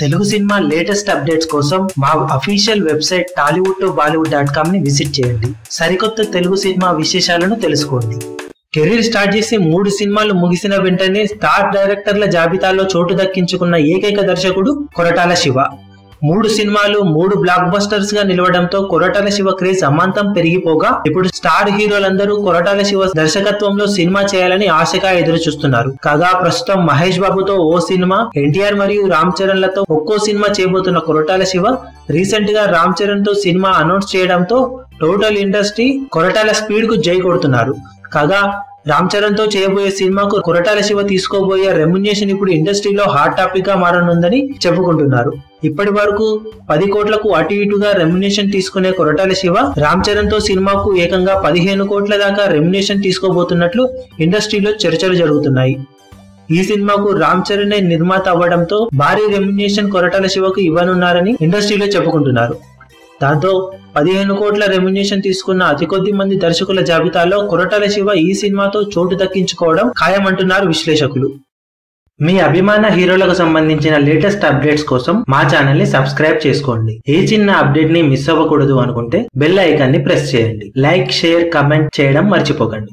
Telugu cinema latest updates కోసం మా official website Tollywood to Bollywood dot కామ్ని visit చేయండి. సరికొత్త తెలుగు సినిమా విశేషాలను తెలుసుకోండి. కెరీర్ స్టార్ట్ చేసి మూడు సినిమాలు ముగిసిన వెంటనే స్టార్ డైరెక్టర్ల జాబితాలో చోటు దక్కించుకున్న ఏకైక దర్శకుడు కొరటాల శివ. మూడు సినిమాలు మూడు బ్లాక్ బస్టర్స్గా నిలవడంతో కొరటాల శివ క్రేజ్ అమాంతం పెరిగిపోగా ఇప్పుడు స్టార్ హీరోలందరూ కొరటాల శివ దర్శకత్వంలో సినిమా చేయాలని ఆశగా ఎదురు చూస్తున్నారు కాగా ప్రస్తుతం మహేష్ బాబుతో ఓ సినిమా ఎన్టీఆర్ మరియు రామ్ చరణ్లతో ఒక్కో సినిమా చేయబోతున్న కొరటాల శివ రీసెంట్గా రామ్ చరణ్తో సినిమా అనౌన్స్ చేయడంతో టోటల్ ఇండస్ట్రీ కొరటాల స్పీడ్కు జై కొడుతున్నారు. కాగా రామ్ చరణ్తో చేయబోయే సినిమాకు కొరటాల శివ తీసుకోబోయే రెమ్యునేషన్ ఇప్పుడు ఇండస్ట్రీలో హాట్ టాపిక్గా మారనుందని చెప్పుకుంటున్నారు. ఇప్పటి వరకు పది కోట్లకు అటు ఇటుగా రెమ్యునేషన్ తీసుకునే కొరటాల శివ రామ్ చరణ్తో సినిమాకు ఏకంగా పదిహేను కోట్ల దాకా రెమ్యునేషన్ తీసుకోబోతున్నట్లు ఇండస్ట్రీలో చర్చలు జరుగుతున్నాయి. ఈ సినిమాకు రామ్ చరణ్ నిర్మాత అవ్వడంతో భారీ రెమ్యునేషన్ కొరటాల శివకు ఇవ్వనున్నారని ఇండస్ట్రీలో చెప్పుకుంటున్నారు. దాంతో పదిహేను కోట్ల రెమ్యునేషన్ తీసుకున్న అతి కొద్ది మంది దర్శకుల జాబితాలో కొరటాల శివ ఈ సినిమాతో చోటు దక్కించుకోవడం ఖాయమంటున్నారు విశ్లేషకులు. మీ అభిమాన హీరోలకు సంబంధించిన లేటెస్ట్ అప్డేట్స్ కోసం మా ఛానల్ని సబ్స్క్రైబ్ చేసుకోండి. ఏ చిన్న అప్డేట్ని మిస్ అవ్వకూడదు అనుకుంటే బెల్ ఐకాన్ని ప్రెస్ చేయండి. లైక్ షేర్ కమెంట్ చేయడం మర్చిపోకండి.